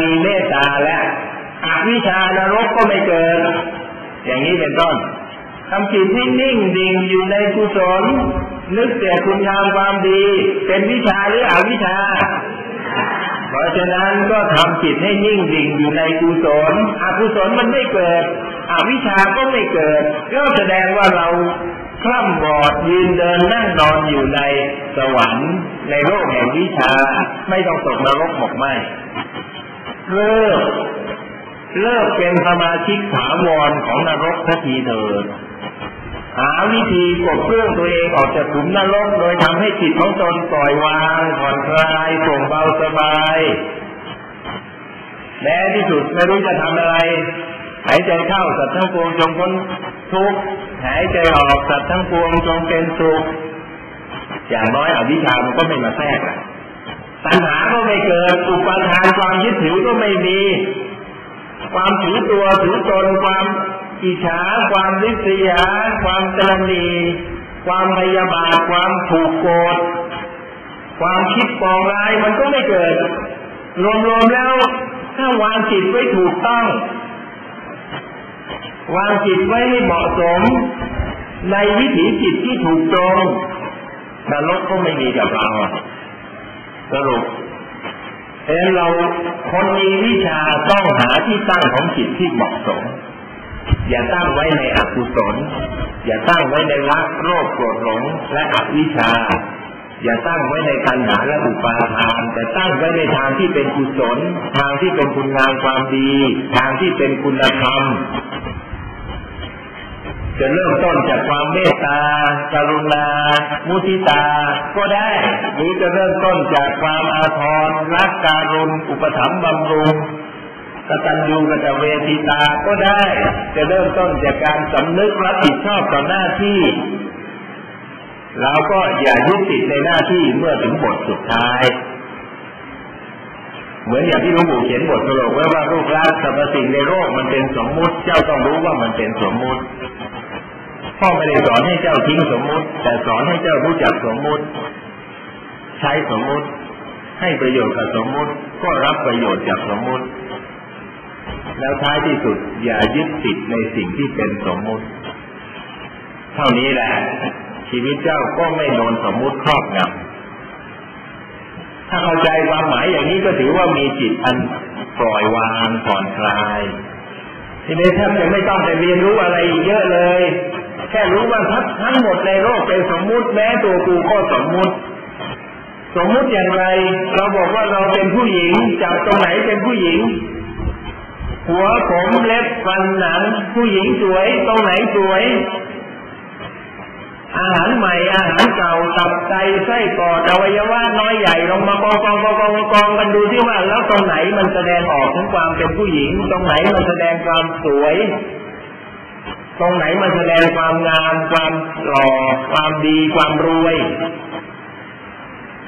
มีเมตตาและอวิชานรกก็ไม่เกิด อย่างนี้เป็นต้นทำจิตให้นิ่งดิ่งอยู่ในกุศลนึกแต่คุณงามความดี เป็นวิชาหรืออวิชา เพราะฉะนั้นก็ทำจิตให้นิ่งดิ่งอยู่ในกุศลอกุศลมันไม่เกิด อวิชาก็ไม่เกิด ก็แสดงว่าเราคล่ำบอดยืนเดินนั่งนอนอยู่ในสวรรค์ ในโลกแห่งวิชา ไม่ต้องตกนรกหมกไหม เลิกเลิกเป็นสมาชิกถาวรของนรกทันทีเถิดหาวิธีกดเครื่องตัวเองออกจากขุมนรกโดยทำให้จิตของตนปล่อยวางผ่อนคลายโปร่งเบาสบายแม้ที่สุดไม่รู้จะทำอะไร หายใจเข้าสัตว์ทั้งปวงจงพ้นทุกข์หายใจออกสัตว์ทั้งปวงจงเป็นสุขอย่างน้อยอวิชามันก็ไม่มาแทรก ตัณหาก็ไม่เกิด อุปทานความยึดถือก็ไม่มี ความถือตัวถือตนความอิจฉาความริษยา ความตรณีความพยาบาทความถูกโกรธความคิดปองร้ายมันก็ไม่เกิด รวมๆแล้ว ถ้าวางจิตไว้ถูกต้อง วางจิตไว้ให้เหมาะสม ในวิถีจิตที่ถูกตรงนรกก็ไม่มีกับเรา สรุปเอ็นเราคนมีวิชาต้องหาที่ตั้งของจิตที่เหมาะสม อย่าตั้งไว้ในอกุศล อย่าตั้งไว้ในรักโรคโกรธหลงและอวิชา อย่าตั้งไว้ในตัณหาและอุปาทานแต่ตั้งไว้ในทางที่เป็นกุศล ทางที่เป็นคุณงามความดี ทางที่เป็นคุณธรรม จะเริ่มต้นจากความเมตตากรุณา มุทิตา ก็ได้ หรือจะเริ่มต้นจากความอาทรรักการุณอุปถัมภ์บำรุงกตัญญูกตเวทีตาก็ได้ จะเริ่มต้นจากการสำนึกรับผิดชอบต่อหน้าที่เราก็อย่ายึดติดในหน้าที่เมื่อถึงบทสุดท้าย เหมือนอย่างที่หลวงปู่เขียนบทสรุปไว้ว่ารูปร่างสรรพสิ่งในโลกมันเป็นสมมุติ เจ้าต้องรู้ว่ามันเป็นสมมุติ พ่อไม่ได้สอนให้เจ้าทิ้งสมมุติ แต่สอนให้เจ้ารู้จักสมมุติ ใช้สมมุติ ให้ประโยชน์กับสมมุติ ก็รับประโยชน์จากสมมุติ แล้วท้ายที่สุดอย่ายึดติดในสิ่งที่เป็นสมมุติ เท่านี้แหละ ชีวิตเจ้าก็ไม่โดนสมมุติครอบงำถ้าเข้าใจความหมายอย่างนี้ก็ถือว่ามีจิตอันปล่อยวางผ่อนคลายทีนี้แทบจะไม่ต้องไปเรียนรู้อะไรเยอะเลย แค่รู้ว่าทั้งทั้งหมดในโลกเป็นสมมุติแม้ตัวกูก็สมมุติ สมมุติอย่างไร เราบอกว่าเราเป็นผู้หญิงจับตรงไหนเป็นผู้หญิง หัวผมเล็บฟันหนัง ผู้หญิงสวย ตรงไหนสวย อาหารใหม่อาหารเก่าตับไตไส้ปอดอวัยวะน้อยใหญ่ลงมากองกองกองกองกองกันดูที่ว่าแล้วตรงไหนมันแสดงออกถึงความเป็นผู้หญิง ตรงไหนมันแสดงความสวย ตรงไหนมันแสดงความงาม ความหล่อความดีความรวย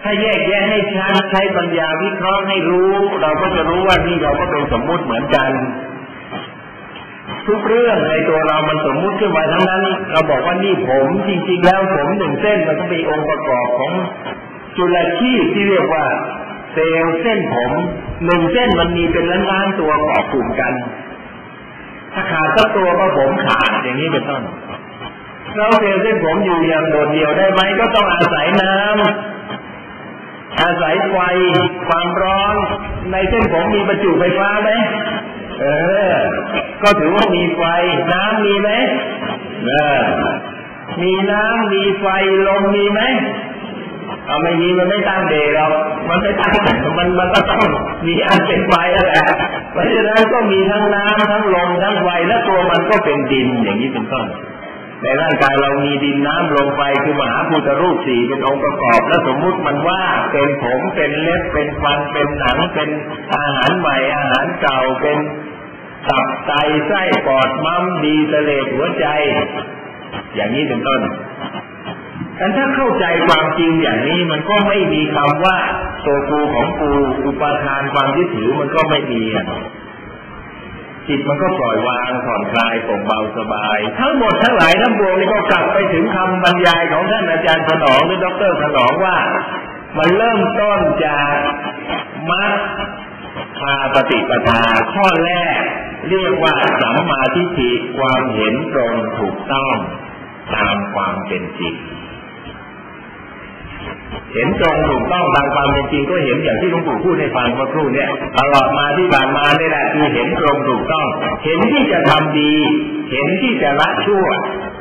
ถ้าแยกแยะให้ชัดใช้ปัญญาวิเคราะห์ให้รู้ เราก็จะรู้ว่านี่เราก็เป็นสมมุติเหมือนกัน ทุกเรื่องในตัวเรามันสมมุติขึ้นมาทั้งนั้น เราบอกว่านี่ผมจริง ๆ แล้วผมหนึ่งเส้นมันก็มีองค์ประกอบของจุลชีพที่เรียกว่า เซลล์เส้นผมหนึ่งเส้นมันมีเป็นล้านๆตัวเกาะกลุ่มกัน ถ้าขาดสักตัวก็ผมขาดอย่างนี้เป็นต้นเราเซลล์เส้นผมอยู่อย่างโดดเดี่ยวได้ไหมก็ต้องอาศัยน้ำอาศัยไฟความร้อน ในเส้นผมมีประจุไฟฟ้าไหมเออ ก็ถือว่ามีไฟ น้ำมีไหมเออมีน้ำมีไฟลมมีไหมเอาไม่มีมันไม่ตั้งเดย์หรอกมันไม่ตั้งมันมันก็ต้องมีอันเป็นไฟแหละ เพราะฉะนั้นก็มีทั้งน้ำทั้งลมทั้งไฟและตัวมันก็เป็นดินอย่างนี้เป็นต้นในร่างกายเรามีดินน้ำลมไฟคือมหาพุทธรูปสี่เป็นองค์ประกอบ และสมมุติมันว่าเป็นผมเป็นเล็บเป็นฟันเป็นหนัง เป็นอาหารใหม่อาหารเก่าเป็นตับไตไส้ปอดม้มดีเสลดหัวใจ อย่างนี้เป็นต้น แต่ถ้าเข้าใจความจริงอย่างนี้มันก็ไม่มีคำว่าตัวกูของกูอุปทานความยึดถือมันก็ไม่มีอะจิตมันก็ปล่อยวางผ่อนคลายโปร่งเบาสบาย ทั้งหมดทั้งหลายทั้งปวงนี่ก็กลับไปถึงคำบรรยายของท่านอาจารย์ถนอมหรือดรถนอมว่า มันเริ่มต้นจากมรรคคาปฏิปทาข้อแรก เรียกว่าสัมมาทิฏฐิความเห็นตรงถูกต้องตามความเป็นจริง เห็นตรงถูกต้องตามความเป็นจริงก็เห็นอย่างที่หลวงปู่พูดในฟังเมื่อครู่เนี่ยตลอดมาที่ผ่านมาเนี่ยแหละคือเห็นตรงถูกต้อง เห็นที่จะทำดี เห็นที่จะละชั่ว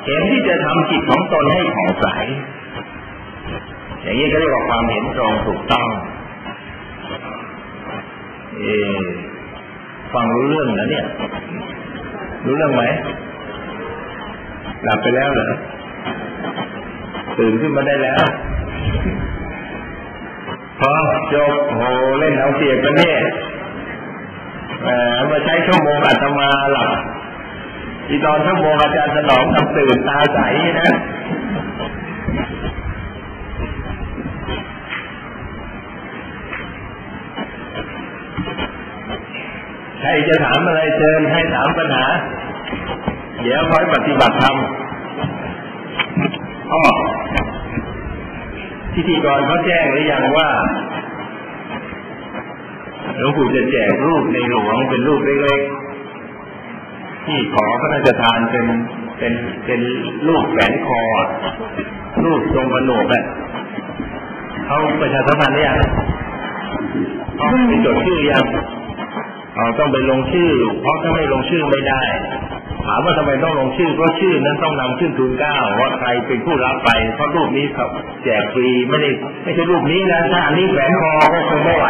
เห็นที่จะทำจิตของตนให้ผ่องใสอย่างนี้ก็เรียกว่าความเห็นตรงถูกต้องเอฟังรู้เรื่องแล้วเนี่ย รู้เรื่องไหมหลับไปแล้วเหรอตื่นขึ้นมาได้แล้ว พอจบโหเล่นเอาเสียกันเนี่ยแหมมาใช้ชั่วโมงอาตมาหลับอีตอนชั่วโมงอาจารย์สนองทำตื่นตาใสนะใครจะถามอะไรเชิญให้ถามปัญหา เดี๋ยวคอยปฏิบัติธรรมอ๋อ พิธีกรเขาแจ้งหรือยังว่าหลวงปู่จะแจกรูปในหลวงเป็นรูปเล็กๆที่ขอพระราชทานเป็นเป็นเป็นรูปแหวนคอรูปทรงประโนกอะเขาประชาสัมพันธ์หรือยังเขาไปจดชื่อยังเราต้องไปลงชื่อ เพราะถ้าไม่ลงชื่อไม่ได้ ถามว่าทำไมต้องลงชื่อเพราะชื่อนั้นต้องนำขึ้นทูลเก้าว่าใครเป็นผู้รับไป เพราะรูปนี้เขาแจกฟรีไม่ได้ไม่ใช่รูปนี้นะถ้าอันนี้แหวนคอก็คงไม่ไหว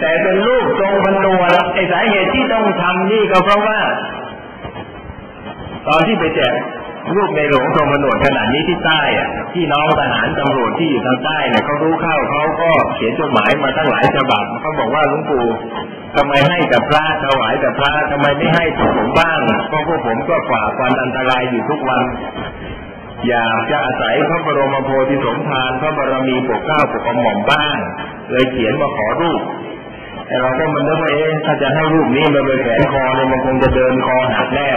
แต่เป็นรูปทรงบรรนวไอ้สาเหตุที่ต้องทำนี่ก็เพราะว่า ตอนที่ไปแจก รูปในหลวงทรงบรรนวขนาดนี้ที่ใต้อะที่น้องทหารตำรวจที่อยู่ทางใต้เนี่ยเขารู้เข้าเขาก็เขียนจดหมายมาตั้งหลายฉบับเขาบอกว่าหลวงปู่ทำไมให้แต่พระถวายแต่พระทำไมไม่ให้พวกผมบ้างเพราะพวกผมก็ฝ่าวันอันตรายอยู่ทุกวันอยากจะอาศัยพระบรมโพธิสมภารพระบารมีปกเกล้าปกกระหม่อมบ้างเลยเขียนมาขอรูปแต่เราก็มันนึกว่าเอ๊ะถ้าจะให้รูปนี้มันเป็นแขวนคอเนี่ยมันคงจะเดินคอหักแน่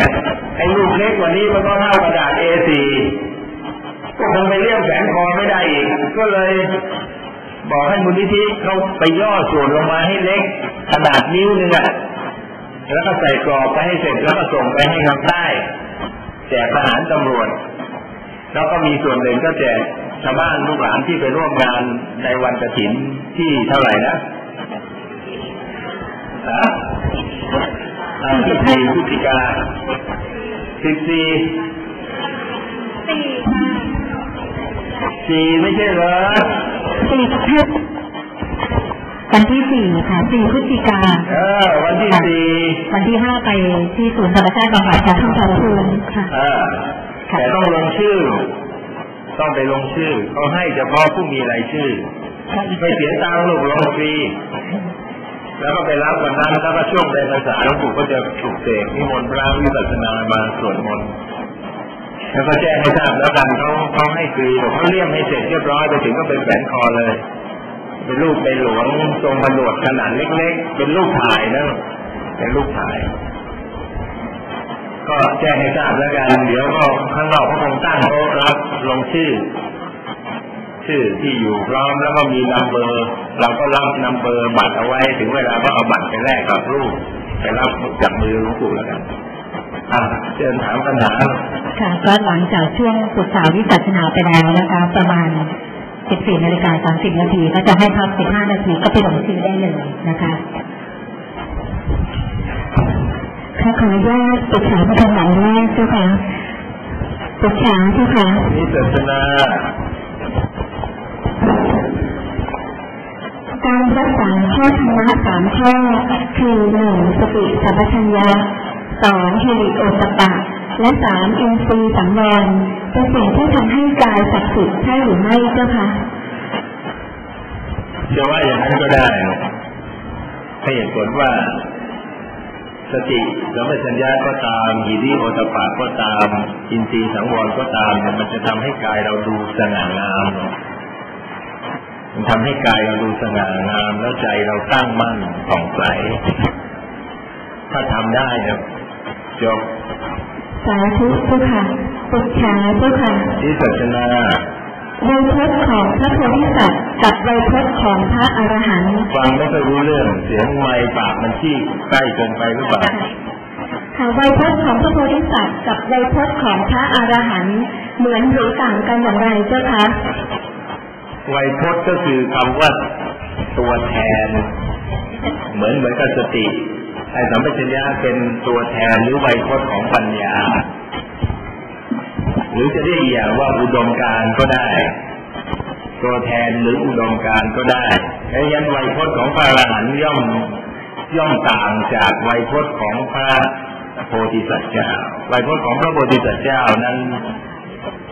เล็กกว่านี้มันก็เท่ากระดาษ A4 ก็คงไปเรียกแขนคอไม่ได้อีก ก็เลยบอกให้มูลนิธิเขาไปย่อส่วนลงมาให้เล็ก ขนาดนิ้วนึงอะแล้วก็ใส่กรอบไปให้เสร็จแล้วก็ส่งไปให้ทางใต้แจกทหารตำรวจ แล้วก็มีส่วนหนึ่งก็แจกชาวบ้านลูกหลานที่ไปร่วมงานในวันกระถินที่เท่าไหร่นะฮะสิบสี่พฤศจิกา สิบสี่สี่ไม่ใช่เหรอสี่พฤษวันที่สี่ค่ะสี่พฤศจิกาเออ วันที่สี่วันที่ห้าไปที่ศูนย์ธรรมชาติบำบัดค่ะทุ่งทองคูนค่ะเออแต่ต้องลงชื่อ ต้องไปลงชื่อเขาให้เฉพาะผู้มีรายชื่อไม่เสียตังค์ลูกลงฟรี แล้วก็ไปรับวันนั้นแล้วก็ช่วงเดือนภาษาหลวงปู่ก็จะปลุกเสกนิมนต์พระวิปัสสนามาสวดมนต์แล้วก็แจ้งให้ทราบแล้วกันเขาเขาให้ฟรีบอเขาเลี่ยมให้เสร็จเรียบร้อยไปถึงก็เป็นแขนคอเลย เป็นรูปในหลวงทรงผนวดขนาดเล็กๆ เป็นรูปถ่ายนะเป็นรูปถ่าย ก็แจ้งให้ทราบแล้วกัน เดี๋ยวก็ข้างนอกเขาคงตั้งโต๊ะรับลงชื่อ ชื่อที่อยู่พร้อมแล้วก็มีนัมเบอร์เราก็รับนัมเบอร์บัตรเอาไว้ถึงเวลาก็เอาบัตรไปแลกกับรูปไปรับจากมือหลวงปู่แล้วกันอะเชิญถามปัญหาค่ะก็หลังจากช่วงปรึกษาวิปัสสนาไปแล้วนะคะ ประมาณ 14นาฬิกา30นาทีก็จะให้พัก 15 นาทีก็ไปลงชื่อได้เลยนะคะค่ะขออนุญาตปรึกษาประธานหมายแรกเจ้าค่ะปรึกษาเจ้าค่ะนิสัสนา การรักษาข้อธรรมะสามข้อคือหนึ่งสติสัมปชัญญะสองฮิริโอตปะ และสามอินทรีย์สังวรเป็นสิ่งที่ทำให้กายศักดิ์สิทธิ์ใช่หรือไม่เจ้าคะจะว่าอย่างนั้นก็ได้ให้เหตุผลว่า สติสัมปชัญญะก็ตามหิริโอตปาก็ตาม อินทรีย์สังวรก็ตามมันจะทำให้กายเราดูสง่างาม มันทำให้กายเราดูสง่างามแล้วใจเราตั้งมั่นผ่องใส ถ้าทำได้เนี่ยจบสาธุเจ้าค่ะปรึกษาเจ้าค่ะที่ศาสนาไวยพจน์ของพระโพธิสัตว์กับไวยพจน์ของพระอรหันต์ฟังไม่ค่อยรู้เรื่องเสียงไม้ปากมันชี้ใกล้เกินไปหรือเปล่าค่ะไวยพจน์ของพระโพธิสัตว์กับไวยพจน์ของพระอรหันต์เหมือนหรือต่างกันอย่างไรเจ้าคะ ไวยพจน์ก็คือคำว่าตัวแทน เหมือนเหมือนกับสติไอ้สัมปชัญญะเป็นตัวแทนหรือไวยพจน์ของปัญญา หรือจะเรียกอย่างว่าอุดมการก็ได้ ตัวแทนหรืออุดมการก็ได้ดังนั้นไวยพจน์ของพระอรหันต์ย่อมย่อมต่างจากไวยพจน์ของพระโพธิสัตว์เจ้าไวยพจน์ของพระโพธิสัตว์เจ้านั้น